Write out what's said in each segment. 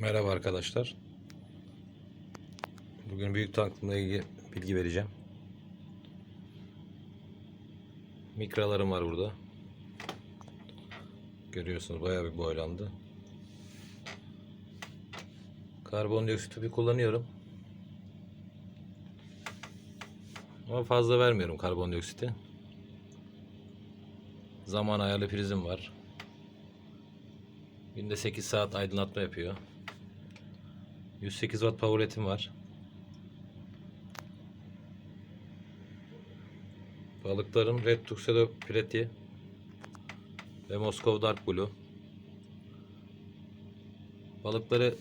Merhaba arkadaşlar. Bugün büyük tankla ilgili bilgi vereceğim. Mikralarım var burada. Görüyorsunuz bayağı bir boylandı. Karbondioksit tüpü kullanıyorum. Ama fazla vermiyorum karbondioksiti. Zaman ayarlı prizim var. Günde 8 saat aydınlatma yapıyor. 108 watt power rate'im var. Balıklarım Red Tuxedo Pireti ve Moskova Dark Blue. Balıkları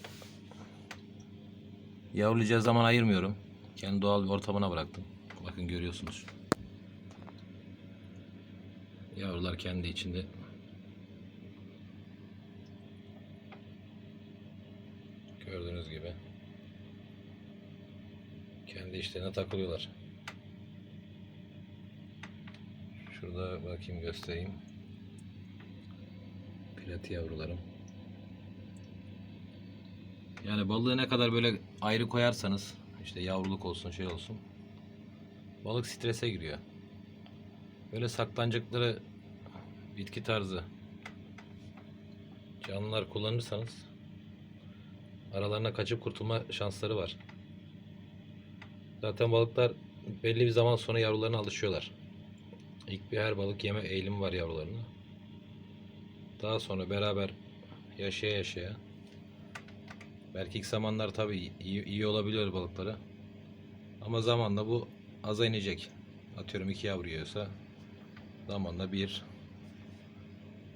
yavrulayacağı zaman ayırmıyorum. Kendi doğal bir ortamına bıraktım. Bakın görüyorsunuz. Yavrular kendi içinde Gördüğünüz gibi. Kendi işlerine takılıyorlar. Şurada bakayım göstereyim. Plati yavrularım. Yani balığı ne kadar böyle ayrı koyarsanız işte yavruluk olsun şey olsun balık strese giriyor. Böyle saklanacakları bitki tarzı canlılar kullanırsanız aralarına kaçıp kurtulma şansları var. Zaten balıklar belli bir zaman sonra yavrularına alışıyorlar. İlk bir her balık yeme eğilimi var yavrularına. Daha sonra beraber yaşaya yaşaya belki ilk zamanlar tabii iyi, iyi olabiliyor balıklara. Ama zamanla bu aza inecek. Atıyorum iki yavru yiyorsa zamanla bir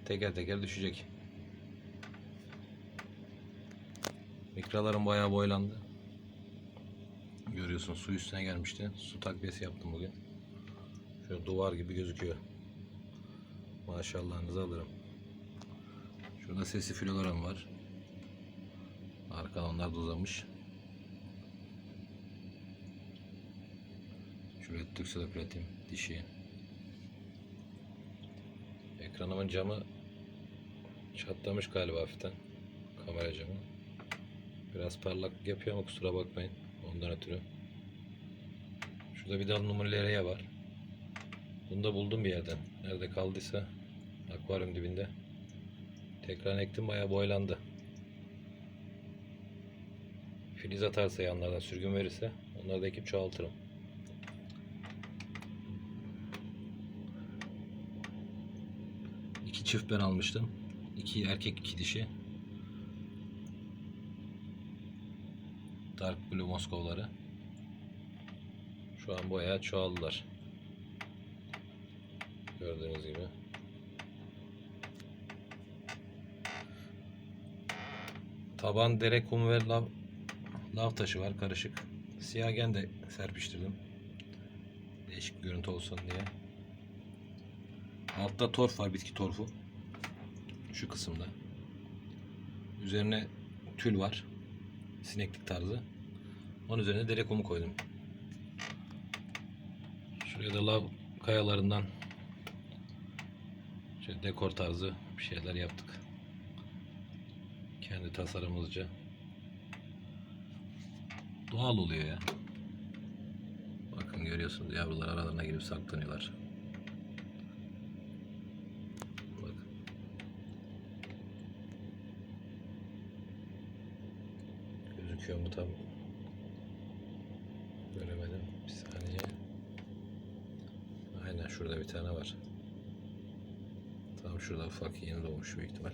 teker teker düşecek. Mikralarım bayağı boylandı. Görüyorsun su üstüne gelmişti. Su takviyesi yaptım bugün. Şöyle duvar gibi gözüküyor. Maşallahınızı alırım. Şurada sesi filolarım var. Arkadan onlar da uzamış. Şuraya tüksel platin dişi. Ekranımın camı çatlamış galiba hafiften. Kamera camı. Biraz parlak yapıyor ama kusura bakmayın. Ondan ötürü. Şurada bir dal numaralarıya var. Bunu da buldum bir yerden. Nerede kaldıysa akvaryum dibinde. Tekrar ektim bayağı boylandı. Filiz atarsa yanlardan sürgün verirse onları da ekip çoğaltırım. İki çift ben almıştım. İki erkek iki dişi. Dark Blue Moskovları. Şu an bayağı çoğaldılar. Gördüğünüz gibi. Taban dere kum ve lav, lav taşı var karışık. Siyagen de serpiştirdim. Değişik bir görüntü olsun diye. Altta torf var bitki torfu. Şu kısımda. Üzerine tül var. Sineklik tarzı. Onun üzerine dere kumu koydum. Şuraya da lav kayalarından şöyle dekor tarzı bir şeyler yaptık. Kendi tasarımımızca. Doğal oluyor ya. Bakın görüyorsunuz yavrular aralarına girip saklanıyorlar. Gözüküyor mu tam göremedim. Bir saniye. Aynen şurada bir tane var. Tam şurada ufak yeni doğmuş büyük ihtimal.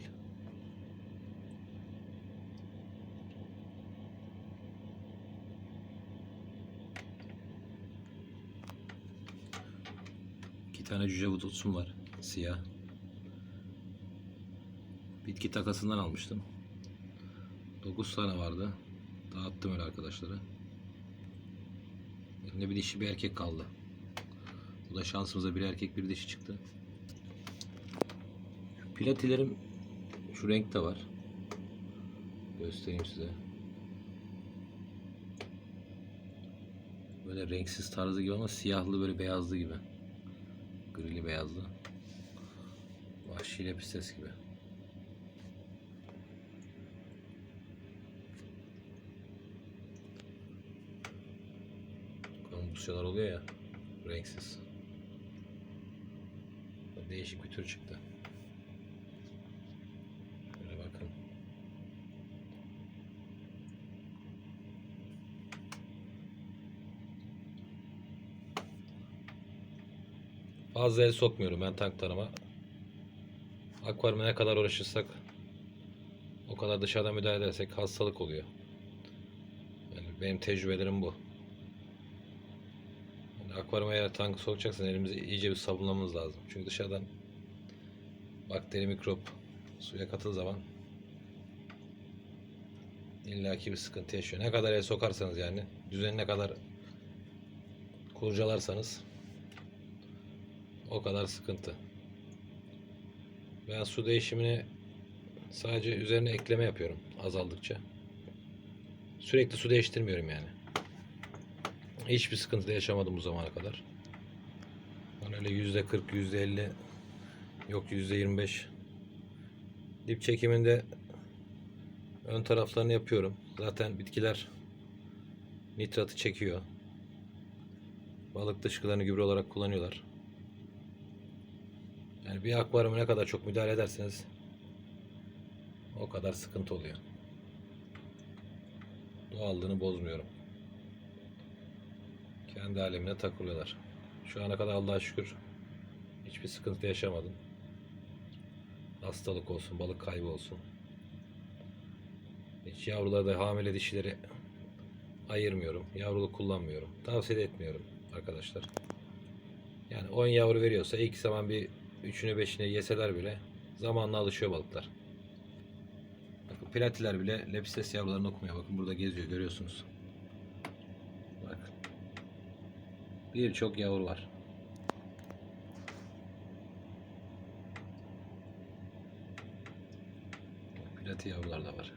İki tane cüce vudutsum var. Siyah. Bitki takasından almıştım. 9 tane vardı. Dağıttım öyle arkadaşlara. Elimde bir dişi bir erkek kaldı. Bu da şansımıza bir erkek bir dişi çıktı. Şu platilerim şu renkte var. Göstereyim size. Böyle renksiz tarzı gibi ama siyahlı böyle beyazlı gibi. Grili beyazlı. Vahşi lepistes gibi. Pusyalar oluyor ya. Renksiz. Değişik bir tür çıktı. Şöyle bakın. Fazla el sokmuyorum ben tanklarıma. Akvaryuma ne kadar uğraşırsak o kadar dışarıdan müdahale edersek hastalık oluyor. Yani benim tecrübelerim bu. Akvaryuma eğer tank sokacaksan elimizi iyice bir sabunlamamız lazım. Çünkü dışarıdan bakteri, mikrop suya katıldığı zaman illaki bir sıkıntı yaşıyor. Ne kadar el sokarsanız yani düzeni ne kadar kurcalarsanız o kadar sıkıntı. Ben su değişimini sadece üzerine ekleme yapıyorum azaldıkça. Sürekli su değiştirmiyorum yani. Hiçbir sıkıntı yaşamadım bu zamana kadar. Ben öyle yüzde 40, yüzde 50 yok yüzde 25 dip çekiminde ön taraflarını yapıyorum. Zaten bitkiler nitratı çekiyor. Balık dışkılarını gübre olarak kullanıyorlar. Yani bir akvaryuma ne kadar çok müdahale ederseniz o kadar sıkıntı oluyor. Doğallığını bozmuyorum. Kendi alemine takılıyorlar. Şu ana kadar Allah'a şükür hiçbir sıkıntı yaşamadım. Hastalık olsun, balık kaybı olsun. Hiç yavruları da hamile dişileri ayırmıyorum. Yavruluk kullanmıyorum. Tavsiye etmiyorum arkadaşlar. Yani 10 yavru veriyorsa ilk zaman bir üçünü beşini yeseler bile zamanla alışıyor balıklar. Bakın platiler bile lepistes yavrularını okumuyor. Bakın burada geziyor görüyorsunuz. Birçok yavru var. Plati yavrular da var.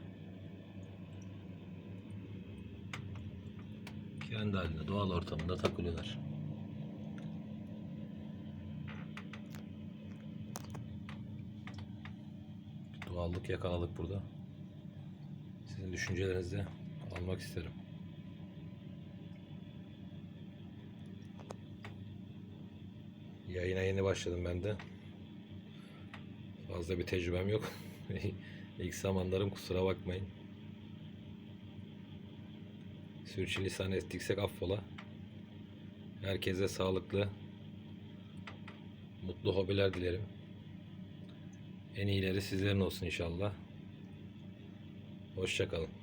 Kendi halinde doğal ortamında takılıyorlar. Doğallık yakaladık burada. Sizin düşüncelerinizi almak isterim. Yayına yeni başladım ben de. Fazla bir tecrübem yok. İlk zamanlarım kusura bakmayın. Sürçülisan ettiksek affola. Herkese sağlıklı, mutlu hobiler dilerim. En iyileri sizlerin olsun inşallah. Hoşçakalın.